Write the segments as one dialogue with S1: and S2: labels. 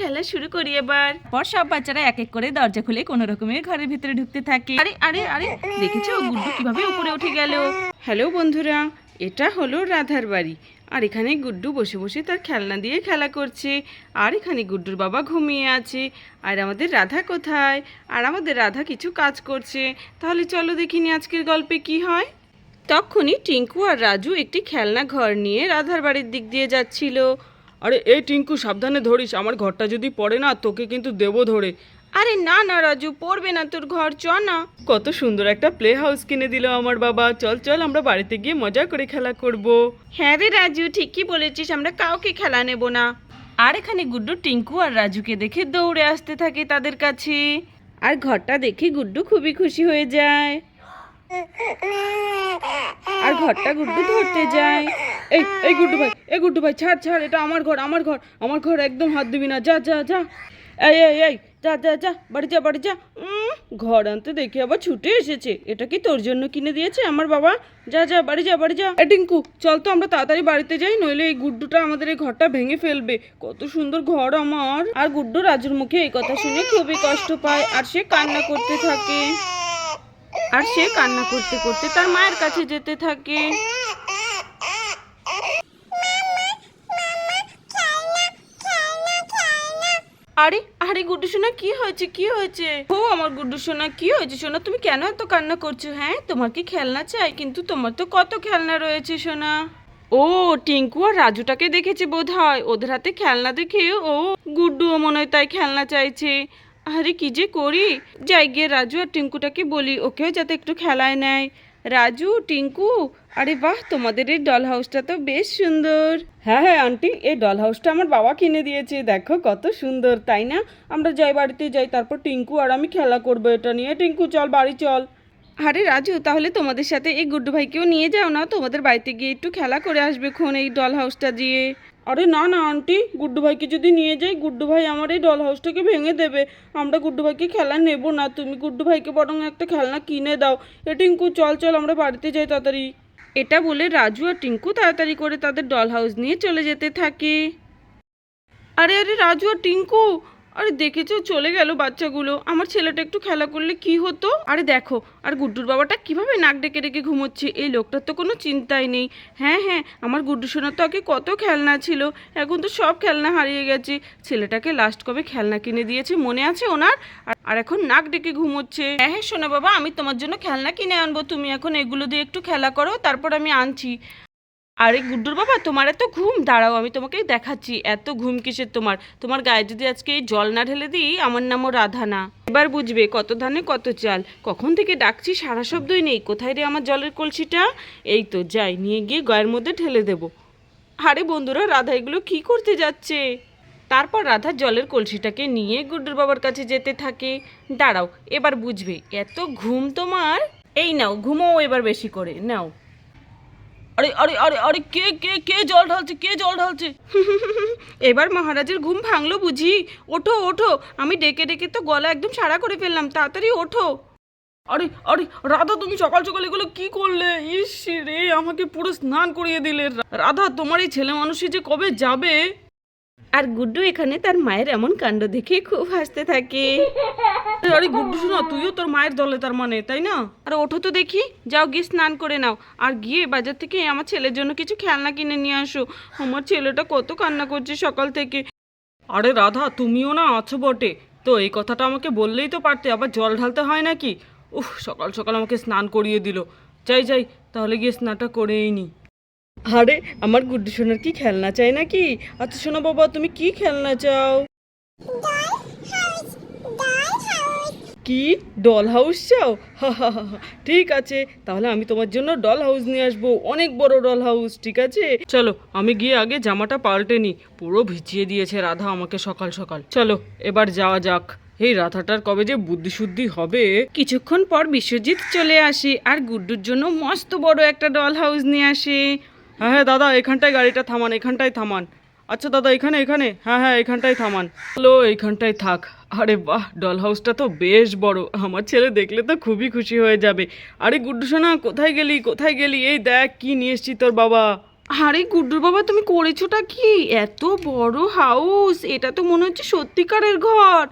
S1: খেলা শুরু করি এবার। পর সব বাচ্চারা এক এক করে দরজা খুলে কোনো রকমের ঘরের ভিতরে ঢুকতে থাকে। আরে আরে আরে দেখেছ? গুড্ডু কীভাবে উপরে উঠে গেল? হ্যালো বন্ধুরা এটা হলো রাধার বাড়ি। আর এখানে গুড্ডু বসে বসে তার খেলনা দিয়ে খেলা করছে। আর এখানে গুড্ডুর বাবা ঘুমিয়ে আছে। আর আমাদের রাধা কোথায়? আর আমাদের রাধা কিছু কাজ করছে। তাহলে চলো দেখিনি আজকের গল্পে কি হয়। তখনই টিঙ্কু আর রাজু একটি খেলনা ঘর নিয়ে রাধার বাড়ির দিক দিয়ে যাচ্ছিল।
S2: আরে এই টিঙ্কু সাবধানে ধরিস আমার ঘরটা যদি পড়ে না তোকে কিন্তু দেবো ধরে।
S1: আরে না না রাজু পড়বে না তোর ঘর চ না।
S2: কত সুন্দর একটা প্লে হাউস কিনে দিল আমার বাবা। চল চল আমরা বাড়িতে গিয়ে মজা করে খেলা করব।
S1: হ্যাঁ রে রাজু ঠিকই বলেছিস আমরা কাউকে খেলা নেব না। আর এখানে গুড্ডু টিঙ্কু আর রাজুকে দেখে দৌড়ে আসতে থাকে তাদের কাছে। আর ঘরটা দেখে গুড্ডু খুবই খুশি হয়ে যায়। আর ঘরটা গুড্ডু ধরতে যায়।
S2: এই এই গুড্ডু ভাই, এই গুড্ডু ভাই, ছাড় ছাড়, এটা আমার ঘর আমার ঘর আমার ঘর একদম হাত দিবি না, যা যা যা। এই এই এই, যা যা যা, বাড়ি যা বাড়ি যা। ঘর আনতে দেখে আবার ছুটে এসেছে। এটা কি তোর জন্য কিনে দিয়েছে আমার বাবা? যা যা, বাড়ি যা বাড়ি যা। এ টিঙ্কু, চল তো আমরা তাড়াতাড়ি বাড়িতে যাই, নইলে এই গুড্ডুটা আমাদের এই ঘরটা ভেঙে ফেলবে। কত সুন্দর ঘর আমার। আর গুড্ডু রাজুর মুখে এই কথা শুনে খুবই কষ্ট পায়, আর সে কান্না করতে থাকে।
S1: আর সে কান্না করতে করতে তার মায়ের কাছে যেতে থাকে। আরে আরে গুড্ডু সোনা, কি হয়েছে কি হয়েছে? ও আমার গুড্ডু সোনা, কি হয়েছে সোনা? তুমি কেন এত কান্না করছ হ্যাঁ? তোমার কি খেলনা চাই? কিন্তু তোমার তো কত খেলনা রয়েছে সোনা। ও, টিঙ্কু আর রাজুটাকে দেখেছে বোধ হয় ওদের হাতে খেলনা দেখে ও গুড্ডুও মনে হয় তাই খেলনা চাইছে। আরে কি যে করি? যাই গিয়ে রাজু আর টিঙ্কুটাকে বলি, ওকেও যাতে একটু খেলায় নেয়। রাজু, টিঙ্কু, আরে বাহ, তোমাদের এই ডল হাউসটা তো বেশ সুন্দর।
S2: হ্যাঁ হ্যাঁ আন্টি, এই ডল হাউসটা আমার বাবা কিনে দিয়েছে, দেখো কত সুন্দর, তাই না? আমরা যাই বাড়িতে যাই, তারপর টিঙ্কু আর আমি খেলা করব এটা নিয়ে। টিঙ্কু, চল, বাড়ি চল।
S1: আরে রাজু, তাহলে তোমাদের সাথে এই গুড্ডু ভাইকেও নিয়ে যাও না? তোমাদের বাড়িতে গিয়ে একটু খেলা করে আসবে খন এই ডল হাউসটা দিয়ে।
S2: আরে না না আন্টি গুড্ডু ভাইকে যদি নিয়ে যাই, গুড্ডু ভাই আমার এই ডল হাউসটাকে ভেঙে দেবে। আমরা গুড্ডু ভাইকে খেলা নেব না। তুমি গুড্ডু ভাইকে বরং একটা খেলনা কিনে দাও। এ টিঙ্কু, চল চল, আমরা বাড়িতে যাই তাড়াতাড়ি।
S1: এটা বলে রাজু আর টিঙ্কু তাড়াতাড়ি করে তাদের ডল হাউস নিয়ে চলে যেতে থাকে। আরে আরে রাজু আর টিঙ্কু আরে দেখেছ চলে গেল বাচ্চাগুলো। আমার ছেলেটা একটু খেলা করলে কি হতো? আরে দেখো, আর গুড্ডুর বাবাটা কীভাবে নাক ডেকে ডেকে ঘুমোচ্ছে? এই লোকটার তো কোনো চিন্তাই নেই। হ্যাঁ হ্যাঁ আমার গুড্ডু সোনার তো আগে কত খেলনা ছিল। এখন তো সব খেলনা হারিয়ে গেছে। ছেলেটাকে লাস্ট কবে খেলনা কিনে দিয়েছে মনে আছে ওনার? আর- এখন নাক ডেকে ঘুমোচ্ছে। হ্যাঁ হ্যাঁ শোনো বাবা, আমি তোমার জন্য খেলনা কিনে আনব। তুমি এখন এগুলো দিয়ে একটু খেলা করো, তারপর আমি আনছি। আরে গুড্ডুর বাবা, তোমার এত ঘুম। দাঁড়াও, আমি তোমাকে দেখাচ্ছি। এত ঘুম কিসের তোমার? তোমার গায়ে যদি আজকে এই জল না ঢেলে দিই, আমার নামও রাধা না এবার বুঝবে কত ধানে, কত চাল। কখন থেকে ডাকছি, সারা শব্দই নেই। কোথায় রে আমার জলের কলসিটা? এই তো, যাই, নিয়ে গিয়ে গায়ের মধ্যে ঢেলে দেবো। আরে বন্ধুরা, রাধা এগুলো কী করতে যাচ্ছে? তারপর রাধা জলের কলসিটাকে নিয়ে গুড্ডুর বাবার কাছে যেতে থাকে। দাঁড়াও, এবার বুঝবে, এত ঘুম তোমার? এই নাও ঘুমো এবার বেশি করে, নাও। আরে আরে আরে আরে কে কে কে জল ঢালছে কে জল ঢালছে? এবার মহারাজের ঘুম ভাঙলো বুঝি। ওঠো ওঠো আমি ডেকে ডেকে তো গলা একদম সারা করে ফেললাম তাড়াতাড়ি ওঠো।
S2: আরে আরে রাধা তুমি সকাল সকাল এগুলো কি করলে? ইস রে আমাকে পুরো স্নান করিয়ে দিলে। রাধা তোমার এই ছেলে মানুষই যে কবে যাবে?
S1: আর গুড্ডু এখানে তার মায়ের এমন কাণ্ড দেখে খুব হাসতে থাকে।
S2: আরে, গুড্ডু শোনা তুইও তোর মায়ের দলে তার মানে তাই না?
S1: আর ওঠো তো দেখি যাও গিয়ে স্নান করে নাও। আর গিয়ে বাজার থেকে আমার ছেলের জন্য কিছু খেলনা কিনে নিয়ে আসো। আমার ছেলেটা কত কান্না করছে সকাল থেকে।
S2: আরে রাধা তুমিও না আছো বটে। তো এই কথাটা আমাকে বললেই তো পারতে আবার জল ঢালতে হয় নাকি? উফ সকাল সকাল আমাকে স্নান করিয়ে দিল। যাই যাই তাহলে গিয়ে স্নানটা করেই নি। আরে, আমার গুড্ডু সোনার কি খেলনা চাই নাকি? আচ্ছা শোনো বাবা, তুমি কি খেলনা চাও? কি? ডল হাউস চাও। ঠিক আছে, তাহলে আমি তোমার জন্য ডল হাউস নিয়ে আসব। অনেক বড় ডল হাউস ঠিক আছে? চলো, আমি গিয়ে আগে জামাটা পাল্টে নি। পুরো ভিজিয়ে দিয়েছে রাধা আমাকে সকাল সকাল। চলো, এবার যাওয়া যাক। এই রাধাটার কবে যে বুদ্ধি শুদ্ধি হবে।
S1: কিছুক্ষণ পর বিশ্বজিৎ চলে আসে, আর গুড্ডুর জন্য মস্ত বড় একটা ডল হাউস নিয়ে আসে।
S2: হ্যাঁ হ্যাঁ দাদা, এখানটায় গাড়িটা থামান, এখানটায় থামান। আচ্ছা দাদা, এখানে এখানে? হ্যাঁ হ্যাঁ এখানটায় থামান। হ্যালো এইখানটায় থাক। আরে বাহ ডল হাউসটা তো বেশ বড়। আমার ছেলে দেখলে তো খুবই খুশি হয়ে যাবে। আরে, গুড্ডু সোনা, কোথায় গেলি? কোথায় গেলি? এই দেখ, কি নিয়ে এসছি তোর বাবা?
S1: আরে গুড্ডুর বাবা, তুমি করেছোটা কি? এত বড় হাউস এটা তো মনে হচ্ছে সত্যিকারের ঘর।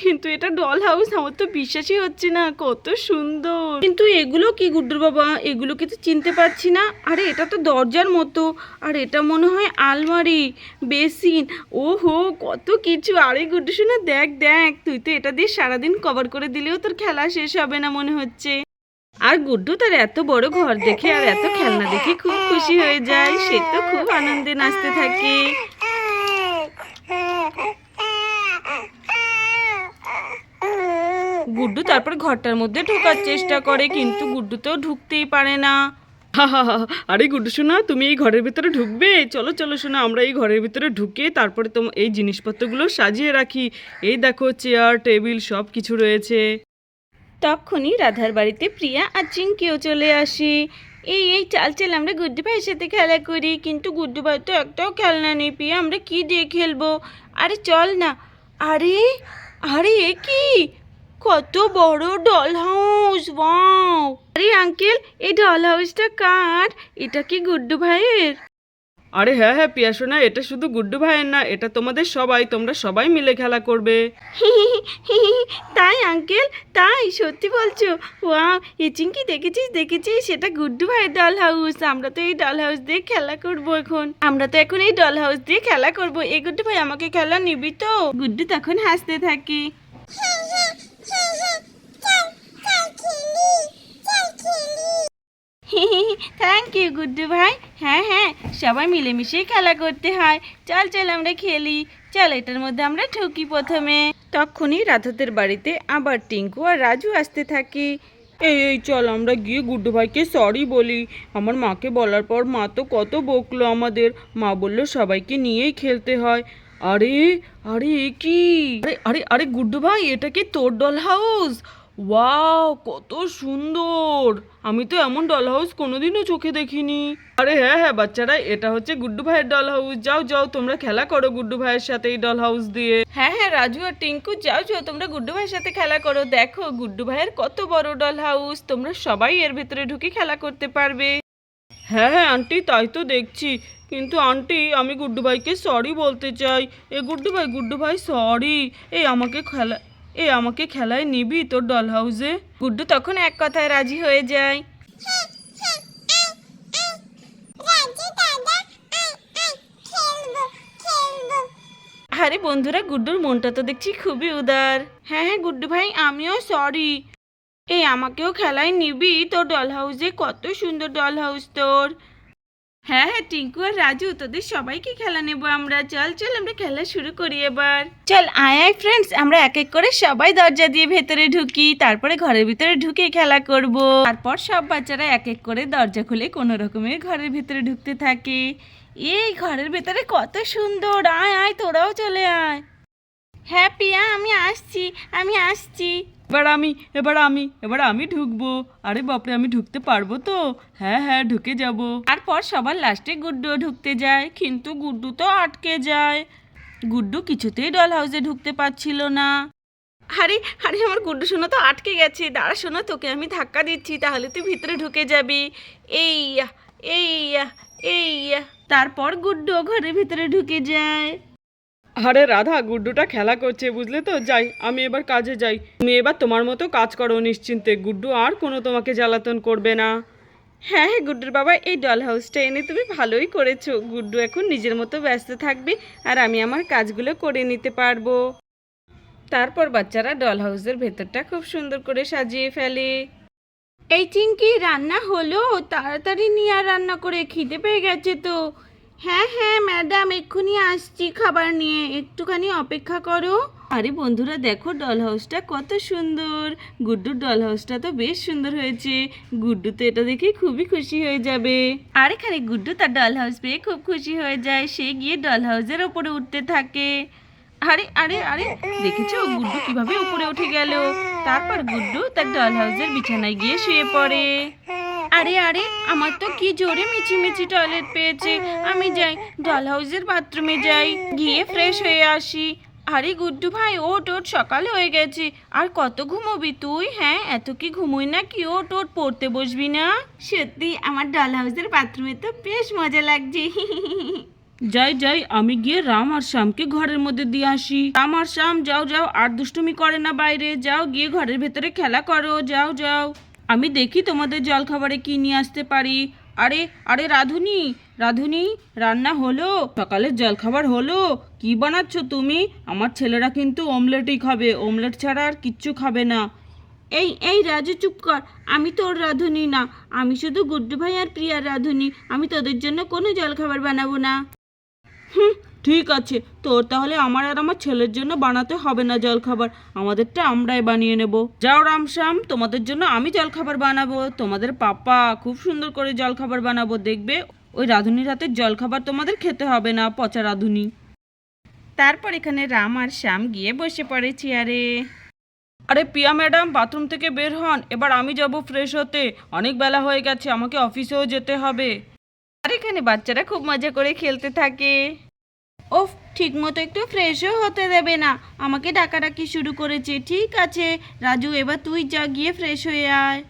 S1: কিন্তু এটা ডল হাউস আমার তো বিশ্বাসই হচ্ছে না, কত সুন্দর। কিন্তু এগুলো কি গুড্ডুর বাবা? এগুলোকে তো চিনতে পারছি না। আরে, এটা তো দরজার মতো, আর এটা মনে হয় আলমারি, বেসিন। ওহো, কত কিছু। আরে গুড্ডু শোনা দেখ দেখ, তুই তো এটা দিয়ে সারাদিন কভার করে দিলেও তোর খেলা শেষ হবে না মনে হচ্ছে। আর গুড্ডু তার এত বড় ঘর দেখে আর এত খেলনা দেখে খুব খুশি হয়ে যায়, সে তো খুব আনন্দে নাচতে থাকে। গুড্ডু তারপর ঘরটার মধ্যে ঢোকার চেষ্টা করে, কিন্তু গুড্ডু তো ঢুকতেই পারে না।
S2: আরে গুড্ডু শোনা, তুমি এই ঘরের ভিতরে ঢুকবে? চলো চলো, শোনা, আমরা এই ঘরের ভিতরে ঢুকে তারপরে তোমার এই জিনিসপত্রগুলো সাজিয়ে রাখি। এই দেখো, চেয়ার, টেবিল সব কিছু রয়েছে।
S1: তখনই রাধার বাড়িতে প্রিয়া আর চিঙ্কিও চলে আসে। এই এই, চাল চাল, আমরা গুড্ডু ভাইয়ের সাথে খেলা করি, কিন্তু গুড্ডু ভাই তো একটাও খেলনা নেই, প্রিয়া, আমরা কি দিয়ে খেলব? আরে চল না। আরে আরে, এ কি? কত বড় ডল হাউস ওয়াও আরে আঙ্কেল এই ডল হাউসটা কার? এটা কি গুড্ডু ভাইয়ের?
S2: আরে হ্যাঁ হ্যাঁ পিয়া শোনা এটা শুধু গুড্ডু ভাইয়ের না এটা তোমাদের সবাই তোমরা সবাই মিলে খেলা করবে।
S1: তাই আঙ্কেল তাই সত্যি বলছো। ওয়াও এই চিঙ্কি দেখেছিস দেখেছিস? সেটা গুড্ডু ভাইয়ের ডল হাউস আমরা তো এই ডল হাউস দিয়ে খেলা করব এখন। আমরা তো এখন এই ডল হাউস দিয়ে খেলা করব। এই গুড্ডু ভাই আমাকে খেলা নিবি তো? গুড্ডু তখন হাসতে থাকে। থ্যাংক ইউ গুড্ডু ভাই। হ্যাঁ হ্যাঁ সবাই মিলেমিশেই খেলা করতে হয়। চল চল আমরা খেলি। চল, এটার মধ্যে আমরা ঠকি প্রথমে। তখনই রাধাদের বাড়িতে আবার টিঙ্কু আর রাজু আসতে থাকে।
S2: এই এই, চল, আমরা গিয়ে গুড্ডু ভাইকে সরি বলি। আমার মাকে বলার পর মা তো কত বকলো আমাদের। মা বলল সবাইকে নিয়েই খেলতে হয়। আরে আরে কি? আরে আরে আরে, গুড্ডু ভাই, এটা কি তোর ডল হাউস ওয়াও, কত সুন্দর। আমি তো এমন ডল হাউস কোনোদিনও চোখে দেখিনি। আরে হ্যাঁ হ্যাঁ বাচ্চারা, এটা হচ্ছে গুড্ডু ভাইয়ের ডল হাউস যাও যাও, তোমরা খেলা করো গুড্ডু ভাইয়ের সাথে এই ডল হাউস দিয়ে।
S1: হ্যাঁ হ্যাঁ রাজু আর টিঙ্কু, যাও যাও, তোমরা গুড্ডু ভাইয়ের সাথে খেলা করো। দেখো, গুড্ডু ভাইয়ের কত বড় ডল হাউস তোমরা সবাই এর ভেতরে ঢুকে খেলা করতে পারবে।
S2: হ্যাঁ হ্যাঁ আন্টি, তাই তো দেখছি। কিন্তু আন্টি, আমি গুড্ডু ভাইকে সরি বলতে চাই। এ গুড্ডু ভাই গুড্ডু ভাই সরি এই আমাকে খেলা এই আমাকে খেলায় নিবি তোর ডল হাউসে
S1: গুড্ডু তখন এক কথায় রাজি হয়ে যায়। আরে বন্ধুরা, গুড্ডুর মনটা তো দেখছি খুবই উদার। হ্যাঁ হ্যাঁ গুড্ডু ভাই, আমিও সরি এই আমাকেও খেলায় নিবি তোর ডল হাউসে কত সুন্দর ডল হাউস তোর। হ্যাঁ হ্যাঁ টিঙ্কু আর রাজু, তোদের সবাইকে খেলা নেব আমরা। চল চল, আমরা খেলা শুরু করি এবার। চল, আয় আয় ফ্রেন্ডস আমরা এক এক করে সবাই দরজা দিয়ে ভেতরে ঢুকি, তারপরে ঘরের ভিতরে ঢুকে খেলা করব। তারপর সব বাচ্চারা এক এক করে দরজা খুলে কোনো রকমের ঘরের ভিতরে ঢুকতে থাকে। এই ঘরের ভেতরে কত সুন্দর, আয় আয়, তোরাও চলে আয়। হ্যাঁ পিয়া আমি আসছি আমি আসছি।
S2: এবার আমি এবার আমি এবার আমি ঢুকবো। আরে বাপরে আমি ঢুকতে পারব তো? হ্যাঁ হ্যাঁ ঢুকে যাব।
S1: তারপর সবার লাস্টে গুড্ডু ঢুকতে যায় কিন্তু গুড্ডু তো আটকে যায়। গুড্ডু কিছুতেই ডল হাউসে ঢুকতে পারছিল না। আরে আরে আমার গুড্ডু শোনো তো আটকে গেছে। দাঁড়া শোনো তোকে আমি ধাক্কা দিচ্ছি তাহলে তুই ভিতরে ঢুকে যাবি। এই আহ, এই এই তারপর গুড্ডু ঘরের ভিতরে ঢুকে যায়।
S2: আরে রাধা, গুড্ডুটা খেলা করছে, বুঝলে তো? যাই, আমি এবার কাজে যাই। তুমি এবার তোমার মতো কাজ করো নিশ্চিন্তে। গুড্ডু, আর কোনো তোমাকে জ্বালাতন করবে না।
S1: হ্যাঁ হ্যাঁ গুড্ডুর বাবা, এই ডল হাউসটা এনে তুমি ভালোই করেছ। গুড্ডু এখন নিজের মতো ব্যস্ত থাকবে, আর আমি আমার কাজগুলো করে নিতে পারব। তারপর বাচ্চারা ডল হাউসের ভেতরটা খুব সুন্দর করে সাজিয়ে ফেলে। এই চিঙ্কি রান্না হলো? তাড়াতাড়ি নিয়ে আর রান্না করে খিদে পেয়ে গেছে তো। হ্যাঁ হ্যাঁ ম্যাডাম এক্ষুনি আসছি খাবার নিয়ে। একটুখানি অপেক্ষা করো। আরে বন্ধুরা, দেখো ডল হাউসটা কত সুন্দর। গুড্ডুর ডল হাউসটা তো বেশ সুন্দর হয়েছে। গুড্ডু তো এটা দেখে খুবই খুশি হয়ে যাবে। আর এখানে গুড্ডু তার ডল হাউস পেয়ে খুব খুশি হয়ে যায়। সে গিয়ে ডল হাউসের ওপরে উঠতে থাকে। আরে আরে আরে, দেখেছ? গুড্ডু কীভাবে উপরে উঠে গেল? তারপর গুড্ডু তার ডল হাউসের বিছানায় গিয়ে শুয়ে পড়ে। আরে আরে আমার তো কি জোরে মিছিমিছি টয়লেট পেয়েছে। আমি যাই ডল হাউসের বাথরুমে যাই গিয়ে ফ্রেশ হয়ে আসি। আরে গুড্ডু ভাই ওট ওট সকাল হয়ে গেছে। আর কত ঘুমোবি তুই হ্যাঁ? এত কি ঘুমোই না কি ওট ওট পড়তে বসবি না? সত্যি আমার ডল হাউসের বাথরুমে তো বেশ মজা লাগছে।
S2: যাই যাই আমি গিয়ে রাম আর শ্যামকে ঘরের মধ্যে দিয়ে আসি। রাম আর শ্যাম যাও যাও আর দুষ্টুমি করে না বাইরে। যাও গিয়ে ঘরের ভেতরে খেলা করো। যাও যাও। আমি দেখি তোমাদের জলখাবারে কি নিয়ে আসতে পারি। আরে আরে রাধুনি রাধুনি, রান্না হলো, সকালের জলখাবার হলো। কি বানাচ্ছ তুমি? আমার ছেলেরা কিন্তু অমলেটই খাবে, অমলেট ছাড়া আর কিচ্ছু খাবে না।
S1: এই এই রাজু, চুপ কর। আমি তোর রাঁধুনি না। আমি শুধু গুড্ডু ভাই আর প্রিয়ার রাঁধুনি। আমি তোদের জন্য কোনো জলখাবার বানাবো না।
S2: হুম ঠিক আছে, তোর তাহলে আমার আর আমার ছেলের জন্য বানাতে হবে না জলখাবার। আমাদেরটা আমরাই বানিয়ে নেব। যাও রামশ্যাম, তোমাদের জন্য আমি জলখাবার বানাবো। তোমাদের পাপা খুব সুন্দর করে জলখাবার বানাবো, দেখবে? ওই রাঁধুনির হাতের জলখাবার তোমাদের খেতে হবে না, পচা রাঁধুনি।
S1: তারপর এখানে রাম আর শ্যাম গিয়ে বসে পড়ে চেয়ারে।
S2: আরে পিয়া ম্যাডাম, বাথরুম থেকে বের হন, এবার আমি যাব ফ্রেশ হতে। অনেক বেলা হয়ে গেছে, আমাকে অফিসেও যেতে হবে।
S1: আর এখানে বাচ্চারা খুব মজা করে খেলতে থাকে। ওফ ঠিক মতো একটু ফ্রেশও হতে দেবে না। আমাকে ডাকাডাকি শুরু করেছে। ঠিক আছে, রাজু, এবার তুই যা, গিয়ে ফ্রেশ হয়ে আয়।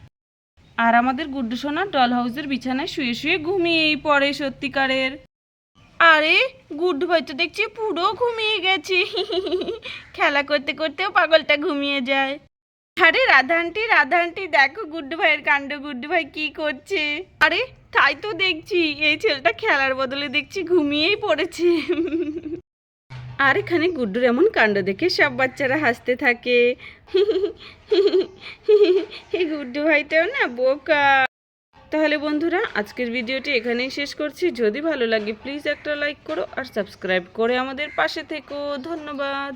S2: আর আমাদের গুড্ডু সোনা ডল হাউসের বিছানায় শুয়ে শুয়ে ঘুমিয়েই পড়ে সত্যিকারের।
S1: আরে গুড ভাই তো দেখছি পুরো ঘুমিয়ে গেছে। খেলা করতে করতেও পাগলটা ঘুমিয়ে যায়। আরে রাধা আন্টি রাধা আন্টি দেখো গুড্ডু ভাইয়ের কাণ্ড। গুড্ডু ভাই কি করছে? আরে তাই তো দেখছি, এই ছেলেটা খেলার বদলে দেখছি ঘুমিয়েই পড়েছে। আর এখানে গুড্ডুর এমন কাণ্ড দেখে সব বাচ্চারা হাসতে থাকে। গুড্ডু ভাইটাও না বোকা।
S2: তাহলে বন্ধুরা, আজকের ভিডিওটি এখানেই শেষ করছি। যদি ভালো লাগে, প্লিজ একটা লাইক করো আর সাবস্ক্রাইব করে আমাদের পাশে থেকো। ধন্যবাদ।